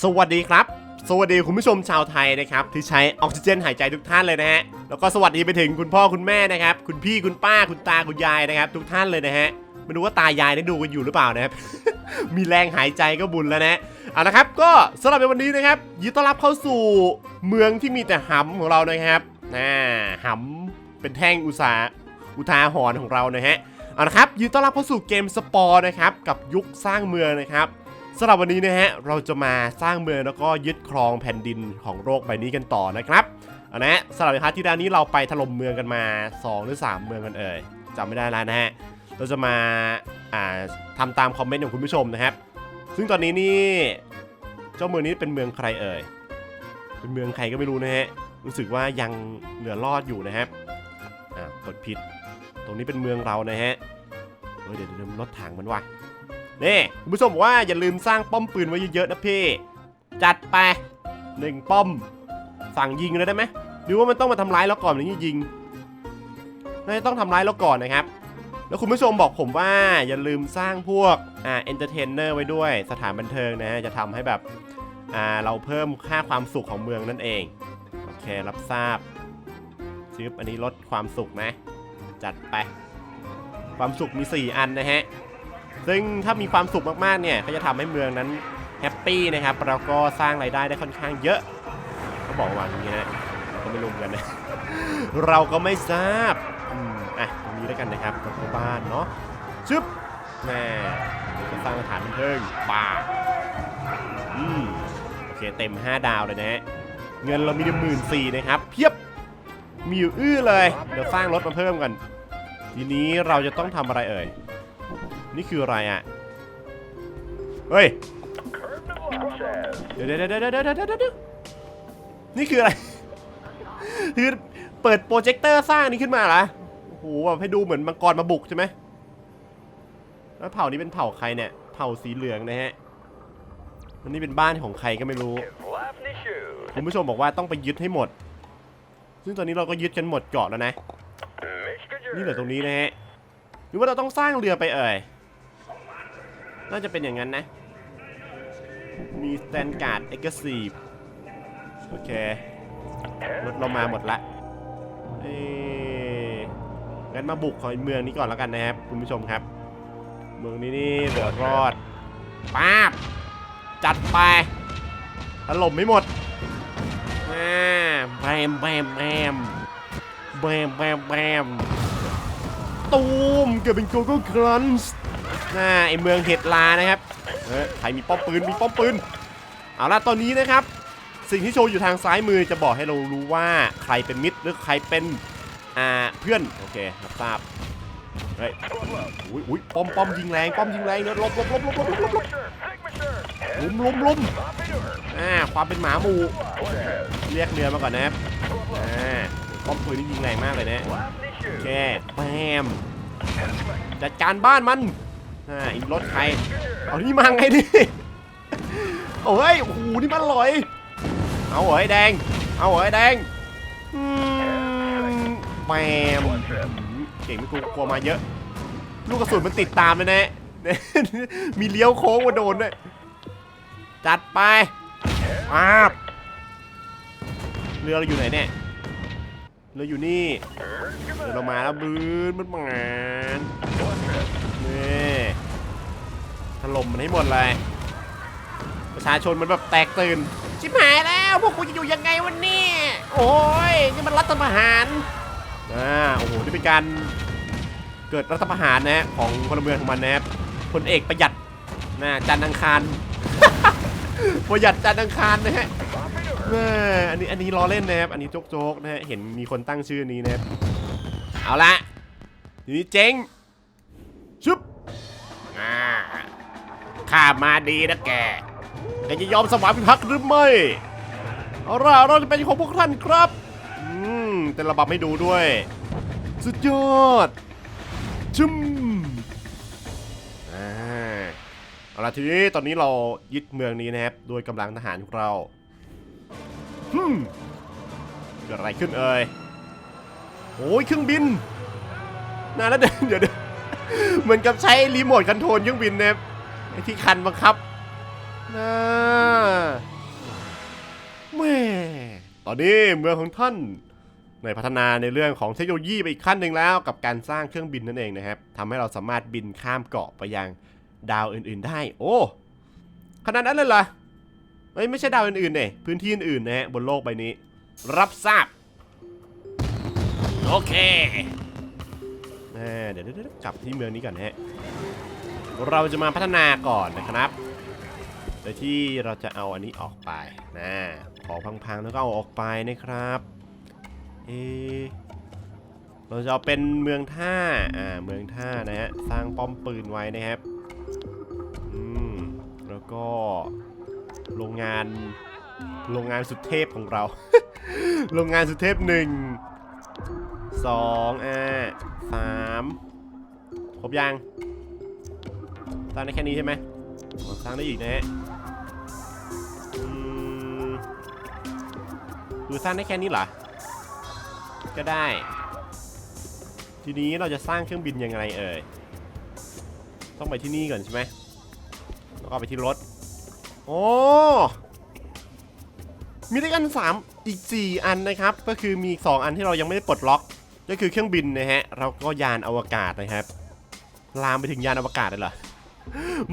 สวัสดีครับ สวัสดีคุณผู้ชมชาวไทยนะครับที่ใช้ออกซิเจนหายใจทุกท่านเลยนะฮะแล้วก็สวัสดีไปถึงคุณพ่อคุณแม่นะครับ คุณพี่คุณป้าคุณตาคุณยายนะครับ ทุกท่านเลยนะฮะไม่รู้ว่าตายายได้ดูกันอยู่หรือเปล่านะครับ มีแรงหายใจก็บุญแล้วนะเอาละครับก็สำหรับในวันนี้นะครับยินดีต้อนรับเข้าสู่เมืองที่มีแต่หำของเรานะครับน่าหำเป็นแท่งอุตสาอุทาหรณ์ของเรานะฮะเอาละครับยินดีต้อนรับเข้าสู่เกมสปอร์นะครับกับยุคสร้างเมืองนะครับ สำหรับวันนี้นะฮะเราจะมาสร้างเมืองแล้วก็ยึดครองแผ่นดินของโลกใบนี้กันต่อนะครับเอานะฮะสำหรับในพาร์ทที่แล้วนี้เราไปถล่มเมืองกันมา 2 หรือ 3 เมืองกันเอ่ยจำไม่ได้แล้วนะฮะเราจะมาอ่าทำตามคอมเมนต์ของคุณผู้ชมนะครับ ซึ่งตอนนี้นี่เจ้าเมืองนี้เป็นเมืองใครเอ่ยเป็นเมืองใครก็ไม่รู้นะฮะรู้สึกว่ายังเหลือรอดอยู่นะครับอ่ากดผิด ตรงนี้เป็นเมืองเรานะฮะเออเดี๋ยวเดี๋ยวรถถังมันว่ะ นี่คุณผู้ชมบอกว่าอย่าลืมสร้างป้อมปืนไว้เยอะๆนะพี่ จัดไปหนึ่งป้อม สั่งยิงเลยได้ไหมหรือว่ามันต้องมาทำร้ายเราก่อนถึงจะยิงน่าจะต้องทำร้ายเราก่อนนะครับ แล้วคุณผู้ชมบอกผมว่าอย่าลืมสร้างพวกอ่าเอนเตอร์เทนเนอร์ไว้ด้วยสถานบันเทิงนะฮะจะทำให้แบบอ่าเราเพิ่มค่าความสุขของเมืองนั่นเองโอเครับทราบชืบอันนี้ลดความสุขนะ จัดไป ความสุขมี 4 อันนะฮะ ซึ่งถ้ามีความสุขมากๆเนี่ยก็จะทำให้เมืองนั้นแฮปปี้นะครับแล้วก็สร้างรายได้ได้ค่อนข้างเยอะเขาบอกว่าอย่างนี้นะก็ไม่รู้กันนะเราก็ไม่ทราบอะตรงนี้แล้วกันนะครับกับบ้านเนาะชึบแม่เดี๋ยวจะสร้างสถานบันเทิงป่าอืมโอเคเต็ม 5 ดาวเลยนะฮะเงินเรามีหมื่นสี่นะครับ เพียบมีอยู่อื้อเลย เดี๋ยวสร้างรถมาเพิ่มกัน ทีนี้เราจะต้องทำอะไรเอ่ย นี่คืออะไรอะ เฮ้ยเดี๋ยวเดี๋ยวเดี๋ยวเดี๋ยวเดี๋ยวเดี๋ยวเดี๋ยวนี่คืออะไร คือเปิดโปรเจคเตอร์สร้างนี้ขึ้นมาเหรอ โอ้โหแบบให้ดูเหมือนมังกรมาบุกใช่ไหมแล้วเผ่านี้เป็นเผ่าใครเนี่ย เผ่าสีเหลืองนะฮะอันนี้เป็นบ้านของใครก็ไม่รู้ คุณผู้ชมบอกว่าต้องไปยึดให้หมด ซึ่งตอนนี้เราก็ยึดกันหมดเกาะแล้วนะ นี่เหลือตรงนี้นะฮะ หรือว่าเราต้องสร้างเรือไปเอ่ย น่าจะเป็นอย่างนั้นนะ มีสแตนการ์ดเอ็กซ์ซีฟโอเค รถเรามาหมดละเอ๊งั้นมาบุกของเมืองนี้ก่อนแล้วกันนะครับ คุณผู้ชมครับ เมืองนี้นี่เหลือรอดป้าบ จัดไปถล่มไม่หมดอ่าแบมแบมแบมแบมแบมแบมตูมเกิดเป็นโกโก้ครัน หน้าไอเมืองเห็ดลานะครับเออใครมีป้อมปืนมีป้อมปืนเอาละตอนนี้นะครับ สิ่งที่โชว์อยู่ทางซ้ายมือจะบอกให้เรารู้ว่าใครเป็นมิตรหรือใครเป็นอ่าเพื่อนโอเคครับทราบเฮ้ยอุ้ยป้อมป้อมยิงแรงป้อมยิงแรงเนอะลบลบลบลบลบลบลบลุมลุมลุมอ่าความเป็นหมาหมู่เรียกเรือมาก่อนนะอ่าป้อมปืนนี่ยิงแรงมากเลยนะแอคแปมจัดการบ้านมัน อ่าอีกรถใคร เอานี่มาไงดิ โอ้ยโอ้โหนี่มันลอย เอาเหรอไอ้แดง เอาเหรอไอ้แดงอืมแปมเก่งไม่กลัวกลัวมาเยอะ ลูกกระสุนมันติดตามเลยนะ มีเลี้ยวโค้งมาโดนด้วยจัดไปอาบเรือเราอยู่ไหนเนี่ย เราอยู่นี่ เดี๋ยวเรามาแล้วบืนมันมานนี่ถล่มมันให้หมดเลย ประชาชนมันแบบแตกตื่น ชิบหายแล้วพวกกูจะอยู่ยังไงวันนี้โอ้ยนี่มันรัฐประหารอ่าโอ้โหนี่เป็นการเกิดรัฐประหารนะฮะของพลเมืองของมันนะครับพลเอกประหยัดนะจันทร์อังคารประหยัดจันทร์อังคารนะฮะ ม่อันนี้อันนี้ล้อเล่นนะครับ อันนี้โจ๊กๆนะฮะ เห็นมีคนตั้งชื่อนี้นะครับ เอาละทีนี้เจ๊งชุบอ่าข้ามาดีนะแกแกจะยอมสวามิภักดิ์หรือไม่ เอาล่ะเราจะเป็นของพวกท่านครับ อืมเต้นระบำให้ดูด้วย สุดยอดชุมอ่าเอาละทีนี้ตอนนี้เรายึดเมืองนี้นะครับ โดยกำลังทหารของเรา ฮึมเกิดอะไรขึ้นเอ่ยโอ้ยเครื่องบินนานแล้วเดี๋ยวเดี๋ยวเดี๋ยวเหมือนกับใช้รีโมทคอนโทรลเครื่องบินเนี่ยไอ้ที่คันบังคับนะอนนี้เมืองของท่านในพัฒนาในเรื่องของเทคโนโลยีไปอีกขั้นหนึ่งแล้วกับการสร้างเครื่องบินนั่นเองนะครับทำให้เราสามารถบินข้ามเกาะไปยังดาวอื่นๆได้ โอ้ขนาดนั้นเลยเหรอ เอ้ยไม่ใช่ดาวอื่นๆเนี่ยพื้นที่อื่นๆนะฮะบนโลกใบนี้ รับทราบ โอเคเดี๋ยวเดี๋ยวเดี๋ยวกลับที่เมืองนี้ก่อนฮะ เราจะมาพัฒนาก่อนนะครับโดยที่เราจะเอาอันนี้ออกไปนะของพังๆแล้วก็เอาออกไปนะครับเอเราจะเอาเป็นเมืองท่า อ่า เมืองท่านะฮะ สร้างป้อมปืนไว้นะครับ อืม แล้วก็ โรงงาน โรงงานสุดเทพของเรา โรงงานสุดเทพหนึ่งสองอ่าสามครบยังสร้างได้แค่นี้ใช่ไหมสร้างได้อีกนะฮะคือสร้างได้แค่นี้เหรอ ก็ได้ ทีนี้เราจะสร้างเครื่องบินยังไงเอ่ย ต้องไปที่นี่ก่อนใช่ไหมแล้วก็ไปที่รถ โอ้มีด้วยกัน3อีก 4 อันนะครับ ก็คือมีอีก 2 อันที่เรายังไม่ได้ปลดล็อก ก็คือเครื่องบินนะฮะ แล้วก็ยานอวกาศนะครับ ลามไปถึงยานอวกาศเลยเหรอ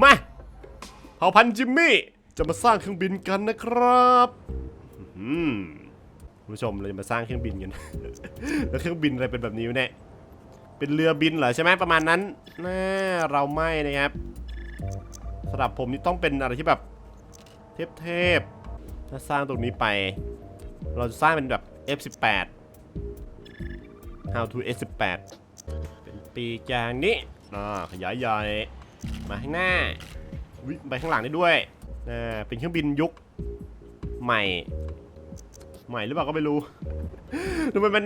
มาเผ่าพันธุ์จิมมี่จะมาสร้างเครื่องบินกันนะครับอืมผู้ชมเราจะมาสร้างเครื่องบินกัน แล้วเครื่องบินอะไรเป็นแบบนี้เนี่ยเป็นเรือบินเหรอใช่ไหมประมาณนั้นน่าเราไม่นะครับสำหรับผมนี่ต้องเป็นอะไรที่แบบ เทพๆถ้าสร้างตรงนี้ไป เราจะสร้างเป็นแบบ F18 How to F18 เป็นปีกยางนี้อ่าขยายใหญ่มาข้างหน้าวิไปข้างหลังได้ด้วยอ่าเป็นเครื่องบินยุคใหม่ ใหม่หรือเปล่าก็ไม่รู้ ดูมันเป็น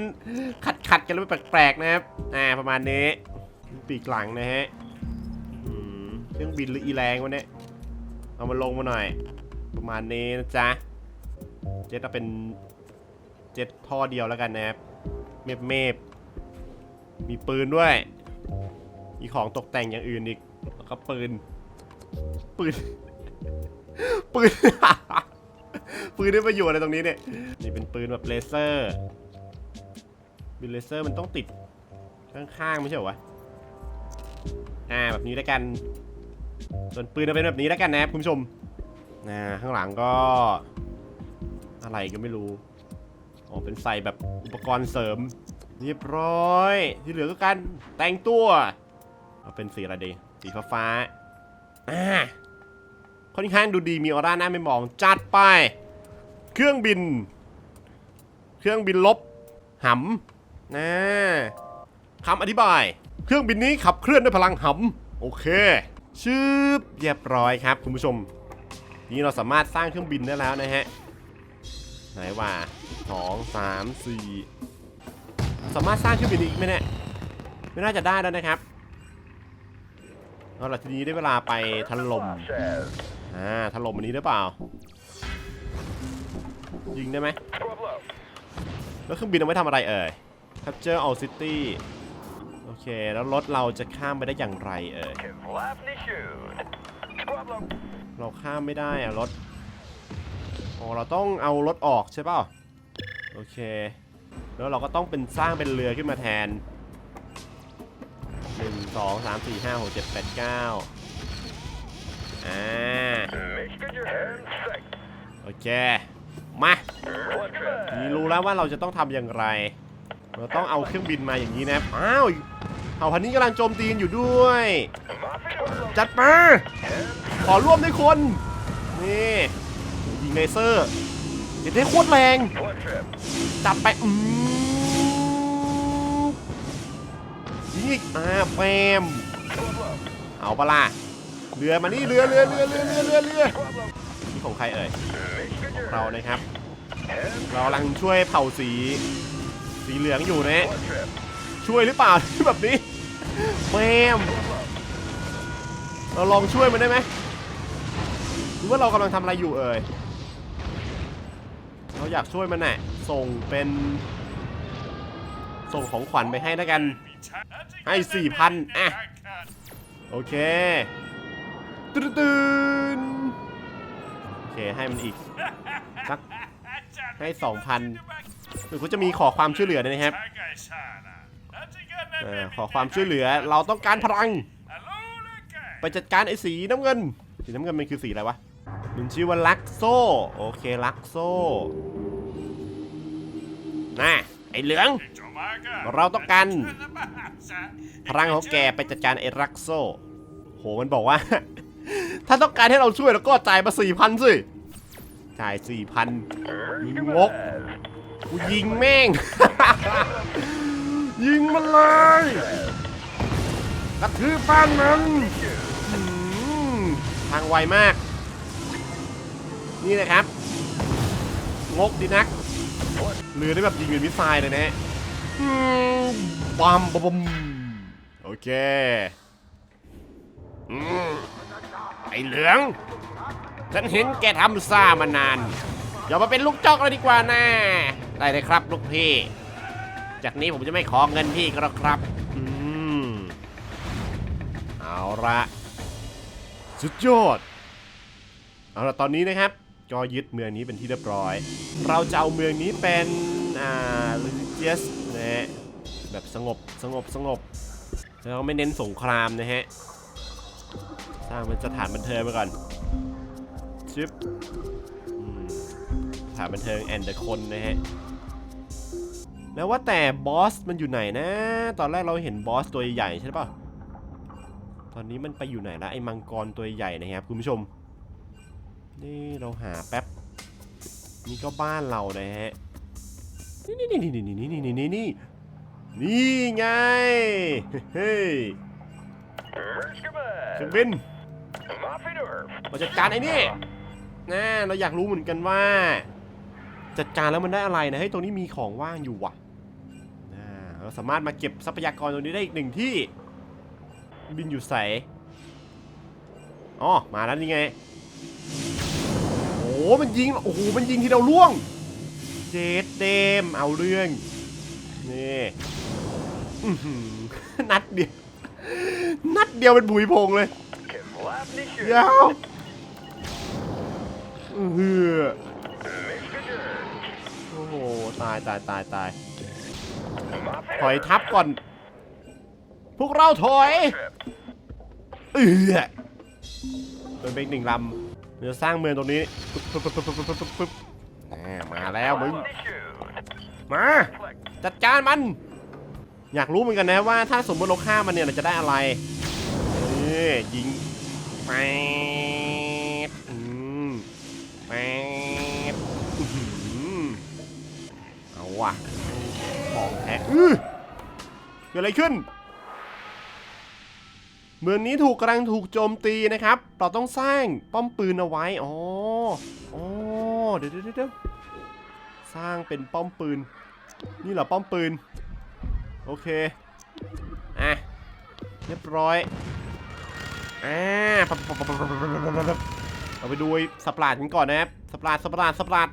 ขัดขัดกันแล้วมันแปลกๆนะครับอ่าประมาณนี้ ปีกหลังนะฮะอืมเครื่องบินหรืออีแรงวะเนี่ยเอามาลงมาหน่อย ประมาณนี้นะจ๊ะ เจ็ตเอาเป็นเจ็ตท่อเดียวแล้วกันนะครับ เมฟเมฟมีปืนด้วย มีของตกแต่งอย่างอื่นอีก แล้วก็ปืน ปืน ปืน ปืนได้ประโยชน์อะไรตรงนี้เนี่ย นี่เป็นปืนแบบเลเซอร์ปืนเลเซอร์มันต้องติดข้างๆไม่ใช่เหรอวะ อ่าแบบนี้แล้วกัน ส่วนปืนจะเป็นแบบนี้แล้วกันนะครับคุณผู้ชม อ่าข้างหลังก็อะไรก็ไม่รู้ อ๋อ เป็นใส่แบบอุปกรณ์เสริม เรียบร้อย ที่เหลือก็การแต่งตัว เอาเป็นสีอะไรดี สีฟ้าฟ้าอ่าค่อนข้างดูดีมีออร่าหน้าไม่มอง จัดไป เครื่องบิน เครื่องบินลบหำนะคำอธิบาย เครื่องบินนี้ขับเคลื่อนด้วยพลังหำ โอเคชืบเรียบร้อยครับคุณผู้ชม นี้เราสามารถสร้างเครื่องบินได้แล้วนะฮะไหนว่าสองสามสี่สามารถสร้างเครื่องบินอีกไหมเนี่ยไม่น่าจะได้แล้วนะครับเอาล่ะทีนี้ได้เวลาไปถล่มอ่าถล่มอันนี้ได้เปล่า ยิงได้ไหมแล้วเครื่องบินเอาไว้ทำอะไรเอ่ย Capture all city โอเค แล้วรถเราจะข้ามไปได้อย่างไรเอ่ย เราข้ามไม่ได้อะรถอ๋อเราต้องเอารถออกใช่ป่าโอเค แล้วเราก็ต้องเป็นสร้างเป็นเรือขึ้นมาแทน 1 2 3 4 5 6 7 8 9อ่าโอเค มานี่รู้แล้วว่าเราจะต้องทำอย่างไร เราต้องเอาเครื่องบินมาอย่างนี้นะอ้าวเผ่าพันธุ์นี้กำลังโจมตีนอยู่ด้วย จัดมา ขอร่วมด้วยคน นี่ยิงเลเซอร์เดี๋ยวได้โคตรแรง จับไป อืมยิงอีกอ่าแฟมเอาปะล่ะเรือมานี่เรือเรือเรือเรือเรือเรือเรือนี่ของใครเอ่ยของเรานะครับ เรากำลังช่วยเผ่าสี สีเหลืองอยู่นะช่วยหรือเปล่าแบบนี้แฟมเราลองช่วยมันได้ไหม รือว่าเรากำลังทำอะไรอยู่เอ่ย เราอยากช่วยมันน่ะส่งเป็น ส่งของขวัญไปให้แล้วกัน ให้สี่พันอะ โอเคตื่นตื่นโอเค ให้มันอีกสักให้สองพันหรือเขาจะมีขอความช่วยเหลือนะครับอขอความช่วยเหลือเราต้องการพลัง ไปจัดการไอ้สีน้ำเงิน สีน้ำเงินมันคือสีอะไรวะ มันชื่อว่าลักโซโอเคลักโซน่ะไอ้เหลือง เราต้องการพลังของแกไปจัดการไอ้ลักโซโหมันบอกว่า ถ้าต้องการให้เราช่วยแล้วก็จ่ายมาสี่พันสิ จ่ายสี่พันงกกูยิงแม่ง ยิงมันเลยกระทืบบ้านมันทางไวมาก นี่นะครับงกดีนักเรือได้แบบยิงเป็นมิสไซล์เลยนะฮะอืมบัมบัมบัมโอเคอืมไอเหลือง ฉันเห็นแกทำซ่ามานาน อย่ามาเป็นลูกจอกเลยดีกว่านะ ได้เลยครับลูกพี่ จากนี้ผมจะไม่ขอเงินพี่ก็แล้วครับ อืม เอาละสุดยอด เอาละตอนนี้นะครับ ก็ยึดเมืองนี้เป็นที่เรียบร้อย เราจะเอาเมืองนี้เป็นอ่า religious นะฮะแบบสงบสงบสงบแล้วไม่เน้นสงครามนะฮะสร้างเป็นสถานบันเทิงไปก่อนชิปสถานบันเทิงแอนเดอร์คนนะฮะแล้วว่าแต่บอสมันอยู่ไหนนะ ตอนแรกเราเห็นบอสตัวใหญ่ใช่ป่ะตอนนี้มันไปอยู่ไหนละไอ้มังกรตัวใหญ่นะครับคุณผู้ชม นี่เราหาแป๊บ นี่ก็บ้านเรานะฮะ นี่นี่นี่นี่นี่นี่นี่นี่นี่นี่ไง เฮ้ยเครื่องบินมาจัดการไอ้นี่นะเราอยากรู้เหมือนกันว่า จัดการแล้วมันได้อะไรนะเฮ้ยตรงนี้มีของว่างอยู่ว่ะอ่าเราสามารถมาเก็บทรัพยากรตรงนี้ได้อีกหนึ่งที่ บินอยู่ใสอ๋อมาแล้วนี่ไง มันยิง โอ้โห มันยิงที่เราล่วง เจดเดม เอาเรื่อง นี่นัดเดียว นัดเดียวเป็นบุยพงเลยยาวเออโอ้โห ตายตายตายตาย ถอยทับก่อน พวกเราถอย เออเป็นไปหนึ่งลำ เราจะสร้างเมืองตรงนี้ปึ๊บปึ๊บปึ๊บปึ๊บปึ๊บปึ๊บแหมมาแล้วมึงมาจัดการมัน อยากรู้เหมือนกันนะว่าถ้าสมมติเราฆ่ามันเนี่ยเราจะได้อะไรนี่ยิงแปดอืมแปดอื้อหือเอาว่ะของแท้เกิดอะไรขึ้น เมืองนี้ถูกกำลังถูกโจมตีนะครับ เราต้องสร้างป้อมปืนเอาไว้ อ๋ออ๋อเดี๋ยวเดี๋ยวสร้างเป็นป้อมปืน นี่เหรอป้อมปืน โอเค อะ เรียบร้อย อ่าเราไปดูสปาร์ตกันก่อนนะครับสปาร์ตสปาร์ตสปาร์ต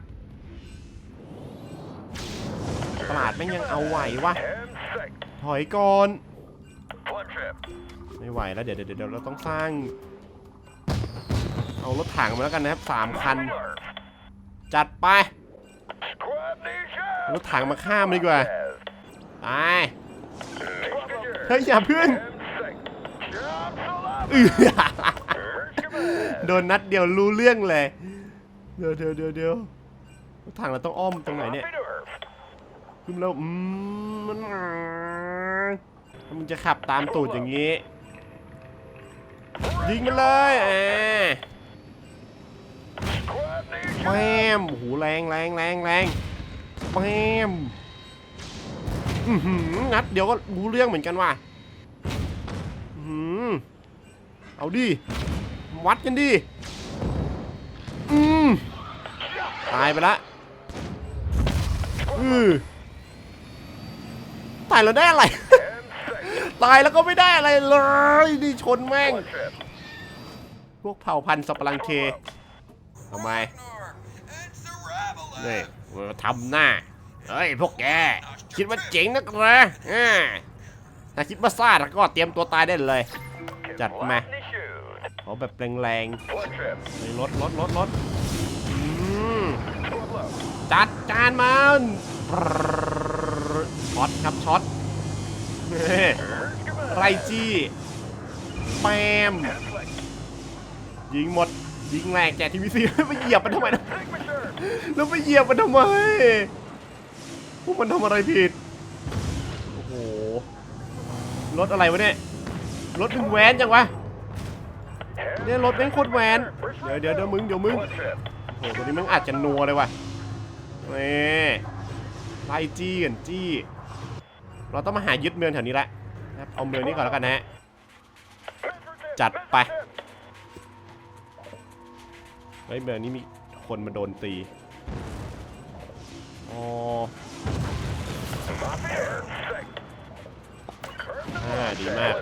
สปาร์ตแม่งยังเอาไหววะถอยก่อน ไม่ไหวแล้วเดี๋ยวเดี๋ยวเดี๋ยวเราต้องสร้าง เอารถถังมาแล้วกันนะครับสามคัน จัดไปรถถังมาข้ามดีกว่าไปเฮ้ยอย่าพึ่งโดนนัดเดียวรู้เรื่องเลย เดี๋ยวเดี๋ยวเดี๋ยวเดี๋ยวรถถังเราต้องอ้อมตรงไหนเนี่ยขึ้นแล้วอืมมันมันจะขับตามตูดอย่างนี้ ยิงมันเลยอ่าแปมโอ้โหแรงแรงแรงแรงแปมอือหือนัดเดี๋ยวก็รู้เรื่องเหมือนกันว่ะอื้อหือเอาดิ วัดกันดิ อืมตายไปละอือตายแล้วได้อะไร ตายแล้วก็ไม่ได้อะไรเลย นี่ชนแม่ง พวกเผ่าพันธุ์สับปะรังเคทำไมนี่มาทำหน้า เฮ้ยพวกแก คิดว่าเจ๋งนักเหรอถ้าคิดว่าซ่าแล้วก็เตรียมตัวตายได้เลย จัดมาเอาแบบแรงๆรถรถรถรถจัดการมันช็อตครับช็อตไรจี้แปม ยิงหมด ยิงแรงแจกทีวีซีไปเหยียบมันทำไมนะแล้วไปเหยียบมันทำไม พวกมันทำอะไรผิด โอ้โห รถอะไรวะเนี่ย รถมึงแวนจังวะ เนี่ยรถแม่งโคตรแวน เดี๋ยวเดี๋ยวเดี๋ยวมึงเดี๋ยวมึง โอ้โหตัวนี้มึงอาจจะนัวเลยว่ะนี่ไล่จี้กันจี้ เราต้องมาหายึดเมืองแถวนี้แหละนะครับเอาเมืองนี้ก่อนแล้วกันนะฮะ จัดไป เฮ้ยเมืองนี้มีคนมาโดนตีอ๋ออ่าดีมาก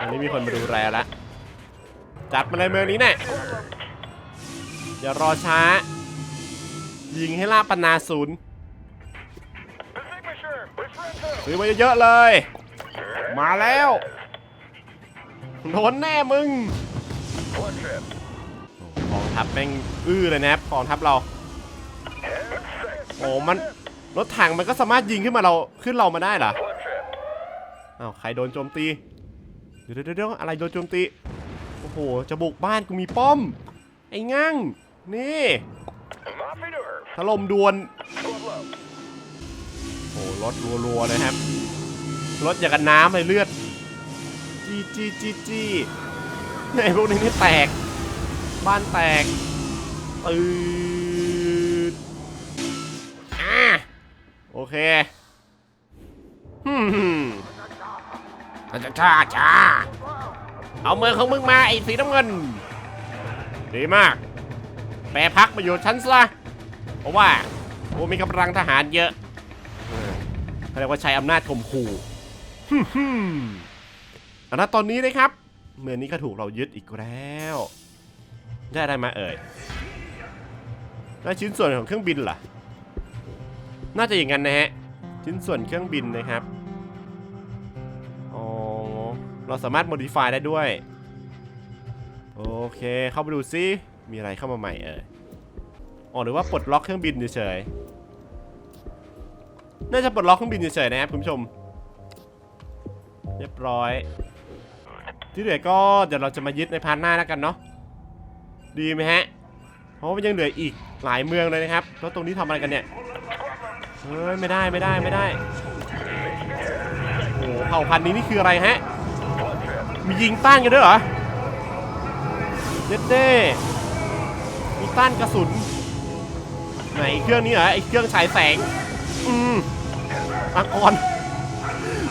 อันนี้มีคนมาดูแลล้วจัดมาเลยเมืองนี้แน่อย่ารอช้า ยิงให้ลาปนาศูนย์ซื้อมาเยอะๆเลย มาแล้ว โดนแน่มึง ทัพแม่งอื้อเลยนะครับกองทัพเราโอ้มันรถถังมันก็สามารถยิงขึ้นมาเราขึ้นเรามาได้เหรออ้าวใครโดนโจมตีเดี๋ยวเดี๋ยวเดี๋ยวอะไรโดนโจมตีโอ้โหจะบุกบ้านกูมีป้อม ไอ้งั่งนี่ถล่มดวนโอ้รถรัวๆเลยครับรถอย่างกับน้ำเลยเลือดจี้จี้จี้จี้ไอ้พวกนี้นี่แตก บ้านแตกตืดอะโอเคฮึมช้าช้าช้าเอาเมืองของมึงมาไอ้สีน้ำเงิน ดีมาก แปรพักมาอยู่ชั้นซะเพราะว่ากูมีกำลังทหารเยอะเออเขาเรียกว่าใช้อำนาจข่มขู่ฮึ่มฮึ่มอันนั้นตอนนี้นะครับ เมืองนี้ก็ถูกเรายึดอีกแล้ว ได้อะไรมาเอ่ยได้ชิ้นส่วนของเครื่องบินเหรอ น่าจะอย่างนั้นนะฮะ ชิ้นส่วนเครื่องบินนะครับ อ๋อ เราสามารถ modify ได้ด้วย โอเค เข้าไปดูซิมีอะไรเข้ามาใหม่เอ่ย อ๋อ หรือว่าปลดล็อกเครื่องบินเฉยๆ น่าจะปลดล็อกเครื่องบินเฉยๆนะครับคุณผู้ชม เรียบร้อย ที่เหลือก็เดี๋ยวเราจะมายึดในพาร์ทหน้าแล้วกันเนาะ ดีไหมฮะ เพราะมันยังเหลืออีกหลายเมืองเลยนะครับ แล้วตรงนี้ทำอะไรกันเนี่ย เฮ้ยไม่ได้ไม่ได้ไม่ได้ โอ้โหเผ่าพันธุ์นี้นี่คืออะไรฮะ มียิงต้านกันด้วยเหรอเด็ดเด้มีต้านกระสุน ไหนเครื่องนี้เหรอไอเครื่องฉายแสง อืมมังกร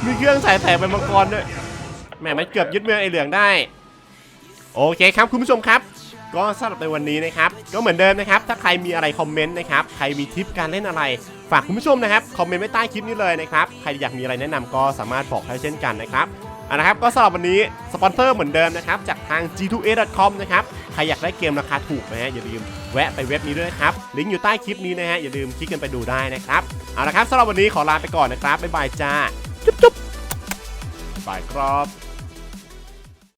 มีเครื่องฉายแสงเป็นมังกรด้วยแหมมันเกือบยึดเมืองไอเหลืองได้ โอเคครับคุณผู้ชมครับ ก็สำหรับในวันนี้นะครับ ก็เหมือนเดิมนะครับ ถ้าใครมีอะไรคอมเมนต์นะครับ ใครมีทิปการเล่นอะไร ฝากคุณผู้ชมนะครับ คอมเมนต์ไว้ใต้คลิปนี้เลยนะครับ ใครอยากมีอะไรแนะนำก็สามารถบอกได้เช่นกันนะครับอะนะครับ ก็สำหรับวันนี้สปอนเซอร์เหมือนเดิมนะครับ จากทาง g2a.com นะครับ ใครอยากได้เกมราคาถูกนะฮะ อย่าลืมแวะไปเว็บนี้ด้วยครับ ลิงก์อยู่ใต้คลิปนี้นะฮะ อย่าลืมคลิกกันไปดูได้นะครับ เอาละครับสำหรับวันนี้ขอลาไปก่อนนะครับ บ๊ายบายจ้า จุ๊บจุ๊บบายครับ